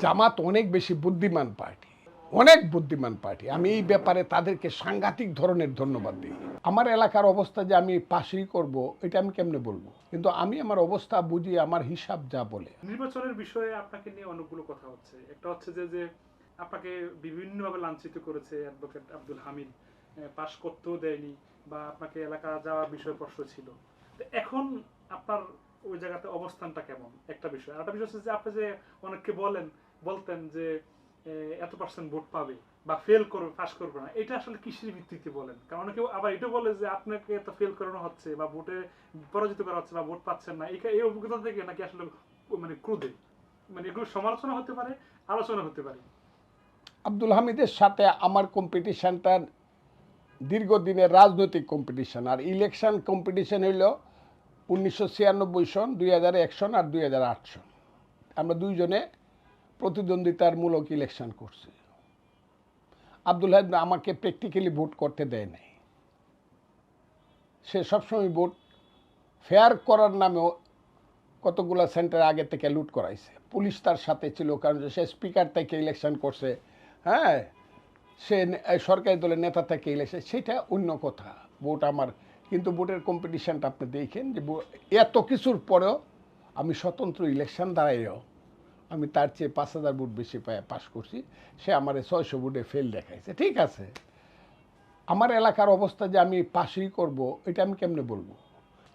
জামাত অনেক বেশি বুদ্ধিমান পার্টি, অনেক বুদ্ধিমান পার্টি। আমি এই ব্যাপারে তাদেরকে সাংঘাতিক ধরনের ধন্যবাদ দিই। আমার এলাকার অবস্থা যে আমি পাশেই করব, এটা আমি কেমনে বলব? কিন্তু আমি আমার অবস্থা বুঝি, আমার হিসাব যা বলে। নির্বাচনের বিষয়ে আপনাকে নিয়ে অনেকগুলো কথা হচ্ছে। একটা হচ্ছে যে যে আপনাকে বিভিন্নভাবে লাঞ্ছিত করেছে অ্যাডভোকেট আব্দুল হামিদ পাশ করতেও দেয়নি বা আপনাকে এলাকা যাওয়ার বিষয়ে প্রশ্ন ছিল। এখন আপনার ওই জায়গাতে অবস্থানটা কেমন? একটা বিষয়। আর একটা বিষয় হচ্ছে যে, আপনি যে অনেককে বলেন বলতেন যে এত পার্সেন্ট ভোট পাবে বা ফেল করবে পাস করবে না। এটা আসলে কিসের ভিত্তিতে বলেন। কারণ অনেকে আবার এটা বলে যে, আপনাকে তো ফেল করানো হচ্ছে বা ভোটে পরাজিত করা হচ্ছে বা ভোট পাচ্ছেন না। এই অভিজ্ঞতা থেকে নাকি আসলে মানে ক্রোধে। মানে এগুলো সমালোচনা হতে পারে, আলোচনা হতে পারে। আব্দুল হামিদের সাথে আমার কম্পিটিশনটা দীর্ঘদিনের রাজনৈতিক কম্পিটিশন আর ইলেকশন কম্পিটিশন হইল উনিশশো ছিয়ানব্বই সন, দুই হাজার এক সন আর দুই হাজার আট সন। আমরা দুইজনে প্রতিদ্বন্দ্বিতার মূলক ইলেকশন করছে। আব্দুল হামিদ আমাকে প্র্যাকটিক্যালি ভোট করতে দেয় নাই। সে সবসময় ভোট ফেয়ার করার নামেও কতগুলো সেন্টার আগে থেকে লুট করাইছে। পুলিশ তার সাথে ছিল, কারণ সে স্পিকার থেকে ইলেকশন করছে। হ্যাঁ সে সরকারি দলের নেতা থেকে ইলেকশন সেটা অন্য কথা। ভোট আমার কিন্তু ভোটের কম্পিটিশনটা আপনি দেখেন যে এত কিছুর পরেও আমি স্বতন্ত্র ইলেকশন দাঁড়াইও আমি তার চেয়ে পাঁচ হাজার ভোট বেশি পায় পাস করছি। সে আমার ছয়শো ভোটে ফেল দেখাইছে। ঠিক আছে। আমার এলাকার অবস্থা যে আমি পাশেই করব, এটা আমি কেমনে বলব?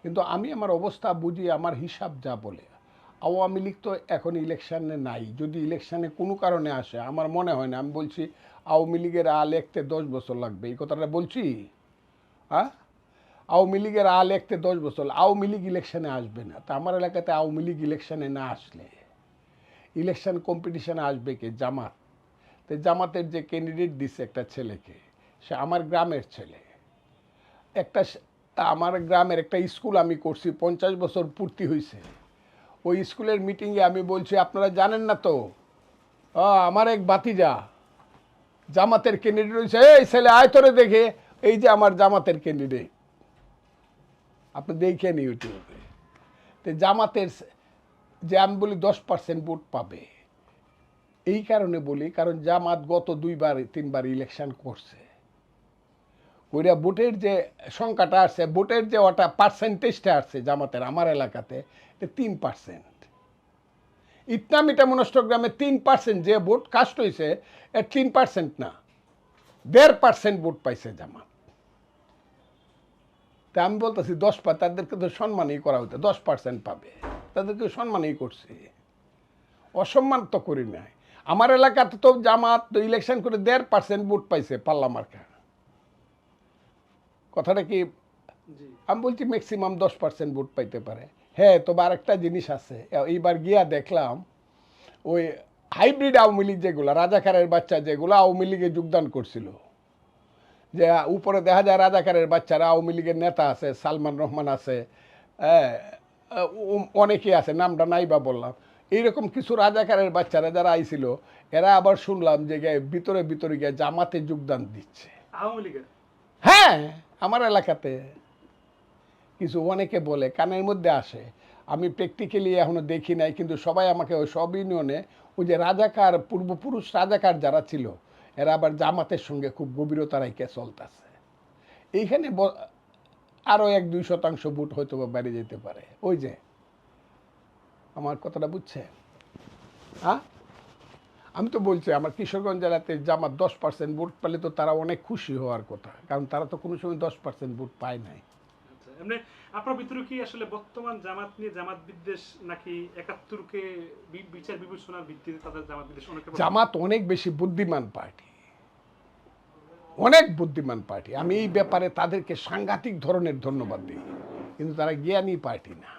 কিন্তু আমি আমার অবস্থা বুঝি, আমার হিসাব যা বলে। আওয়ামী লীগ তো এখন ইলেকশানে নাই। যদি ইলেকশানে কোনো কারণে আসে, আমার মনে হয় না। আমি বলছি, আওয়ামী লীগের আ লিখতে দশ বছর লাগবে। এই কথাটা বলছি? হ্যাঁ আওয়ামী লীগের আ লিখতে দশ বছর আওয়ামী লীগ ইলেকশনে আসবে না। তা আমার এলাকাতে আওয়ামী লীগ ইলেকশানে না আসলে ইলেকশন কম্পিটিশনে আসবে কে? জামাত। তো জামাতের যে ক্যান্ডিডেট দিছে একটা ছেলেকে, সে আমার গ্রামের ছেলে। একটা আমার গ্রামের একটা স্কুল আমি করছি, পঞ্চাশ বছর পূর্তি হয়েছে ওই স্কুলের মিটিংয়ে আমি বলছি, আপনারা জানেন না তো? আমার এক বাতিজা জামাতের ক্যান্ডিডেট হয়েছে এই ছেলে, আয় তোরে দেখে। এই যে আমার জামাতের ক্যান্ডিডেট আপনি দেখেন ইউটিউবে। তো জামাতের যে আমি বলি দশ পার্সেন্ট ভোট পাবে। এই কারণে বলি, কারণ জামাত গত দুইবার, তিনবার ইলেকশন করছে। ওইটা ভোটের যে সংখ্যাটা আসছে ভোটের যে ওটা পার্সেন্টেজটা আসছে জামাতের আমার এলাকাতে, এটা তিন পার্সেন্ট ইটনামিটা মনস্টগ্রামে তিন পার্সেন্ট যে ভোট কাস্ট হয়েছে এর তিন পার্সেন্ট না। দেড় পার্সেন্ট ভোট পাইছে জামাত। তা আমি বলতেছি দশ পা তাদেরকে তো সম্মানই করা হতো দশ পার্সেন্ট পাবে। তাদেরকে সম্মানই করছি। অসম্মান তো করি নাই। আমার এলাকাতে তো জামাত তো ইলেকশন করে দেড় পার্সেন্ট ভোট পাইছে পাল্লা মার্কা। কথাটা কি? আমি বলছি ম্যাক্সিমাম দশ পার্সেন্ট ভোট পাইতে পারে। হ্যাঁ তবে আরেকটা জিনিস আছে। এইবার গিয়া দেখলাম ওই হাইব্রিড আওয়ামী লীগ যেগুলো রাজাকারের বাচ্চা যেগুলো আওয়ামী লীগে যোগদান করছিল। যে উপরে দেখা যায় রাজাকারের বাচ্চারা আওয়ামী লীগের নেতা আছে সালমান রহমান আছে হ্যাঁ, অনেকে আছে নামটা নাই বা বললাম। এইরকম কিছু রাজাকারের বাচ্চারা যারা আইছিল এরা আবার শুনলাম যে গিয়ে ভিতরে ভিতরে গিয়ে জামাতে যোগদান দিচ্ছে। হ্যাঁ আমার এলাকাতে। কিছু অনেকে বলে কানের মধ্যে আসে। আমি প্র্যাকটিক্যালি এখনও দেখি নাই কিন্তু সবাই আমাকে ওই সব ইউনিয়নে ওই যে রাজাকার পূর্বপুরুষ রাজাকার যারা ছিল এরা আবার জামাতের সঙ্গে খুব গভীরতা চলতেছে। এইখানে আরও এক দুই শতাংশ ভোট হয়তো বা বেড়ে যেতে পারে। ওই যে আমার কথাটা বুঝছে হ্যাঁ? আমি তো বলছি আমার কিশোরগঞ্জ জেলাতে জামাত দশ পার্সেন্ট ভোট পেলে তো তারা অনেক খুশি হওয়ার কথা কারণ তারা তো কোনো সময় দশ পার্সেন্ট ভোট পায় নাই। আচ্ছা এমনি আপনার ভিতরে কি আসলে বর্তমান জামাত নিয়ে জামাত বিদ্বেষ নাকি একাত্তরকে বিচার বিবেচনার ভিত্তিতে তাদের জামাত বিদ্বেষ অনেকে? জামাত অনেক বেশি বুদ্ধিমান পার্টি। অনেক বুদ্ধিমান পার্টি। আমি এই ব্যাপারে তাদেরকে সাংঘাতিক ধরনের ধন্যবাদ দিই। কিন্তু তারা জ্ঞানী পার্টি না।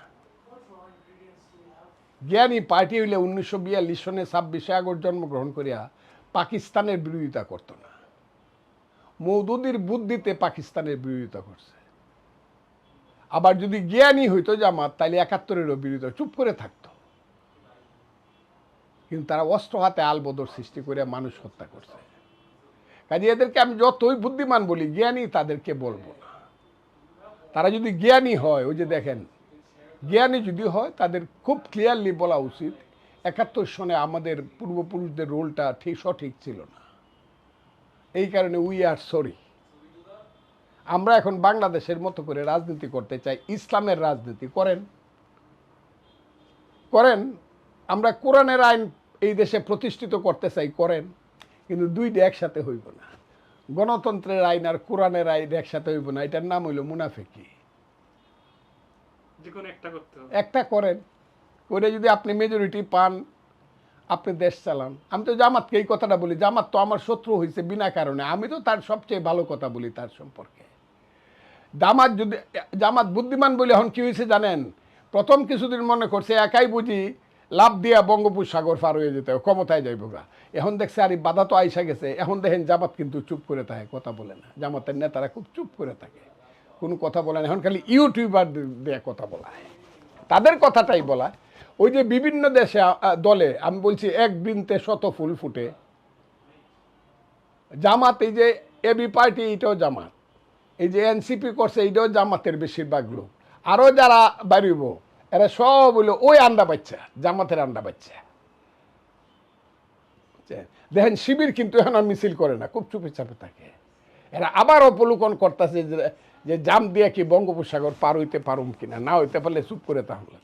জ্ঞানী পার্টি হইলে উনিশশো বিয়াল্লিশ সনে ছাব্বিশে আগস্ট জন্মগ্রহণ করিয়া পাকিস্তানের বিরোধিতা করত না। মৌদুদির বুদ্ধিতে পাকিস্তানের বিরোধিতা করছে। আবার যদি জ্ঞানী হইতো জামাত তাহলে একাত্তরেরও বিরোধিতা চুপ করে থাকতো। কিন্তু তারা অস্ত্র হাতে আলবদর সৃষ্টি করে মানুষ হত্যা করছে। কাজে এদেরকে আমি যতই বুদ্ধিমান বলি, জ্ঞানী তাদেরকে বলব না। তারা যদি জ্ঞানী হয়, ওই যে দেখেন, জ্ঞানী যদি হয়, তাদের খুব ক্লিয়ারলি বলা উচিত, একাত্তর সনে আমাদের পূর্বপুরুষদের রোলটা ঠিক, সঠিক ছিল না। এই কারণে উই আর সরি আমরা এখন বাংলাদেশের মতো করে রাজনীতি করতে চাই, ইসলামের রাজনীতি করেন। করেন, আমরা কোরআনের আইন এই দেশে প্রতিষ্ঠিত করতে চাই, করেন। কিন্তু দুইটা একসাথে হইব না। গণতন্ত্রের আইন আর কোরআনের আইন একসাথে হইব না এটার নাম হইল মুনাফেকি। একটা করতে হবে। একটা করেন করে যদি আপনি মেজরিটি পান আপনি দেশ চালান। আমি তো জামাতকে এই কথাটা বলি জামাত তো আমার শত্রু হয়েছে বিনা কারণে আমি তো তার সবচেয়ে ভালো কথা বলি তার সম্পর্কে। জামাত যদি জামাত বুদ্ধিমান বলে এখন কি হয়েছে জানেন? প্রথম কিছুদিন মনে করছে একাই বুঝি লাভ দিয়া বঙ্গোপসাগর পার হয়ে যেতে ক্ষমতায় যাইব গা। এখন দেখছে আরে বাধা তো আইসা গেছে, এখন দেখেন জামাত কিন্তু চুপ করে থাকে, কথা বলে না। জামাতের নেতারা খুব চুপ করে থাকে, কোনো কথা বলে না, এখন খালি ইউটিউবার দিয়ে কথা বলা তাদের কথাটাই বলা। ওই যে বিভিন্ন দেশে দলে, আমি বলছি এক বৃন্তে শত ফুল ফুটে। জামাত, এই যে এবি পার্টি এটাও জামাত। এই যে এনসিপি করছে, এইটাও জামাতের বেশিরভাগ লোক। আরও যারা বাড়িব এরা সব হইল ওই আন্ডা বাচ্চা, জামাতের আন্ডা বাচ্চা? দেখেন, শিবির কিন্তু এখন আর মিছিল করে না, খুব চুপে চাপে থাকে। এরা আবার অপলোকন করতেছে যে জাম দিয়ে কি বঙ্গোপসাগর পার হইতে পারুম কিনা, না হইতে পারলে চুপ করে তাহলে।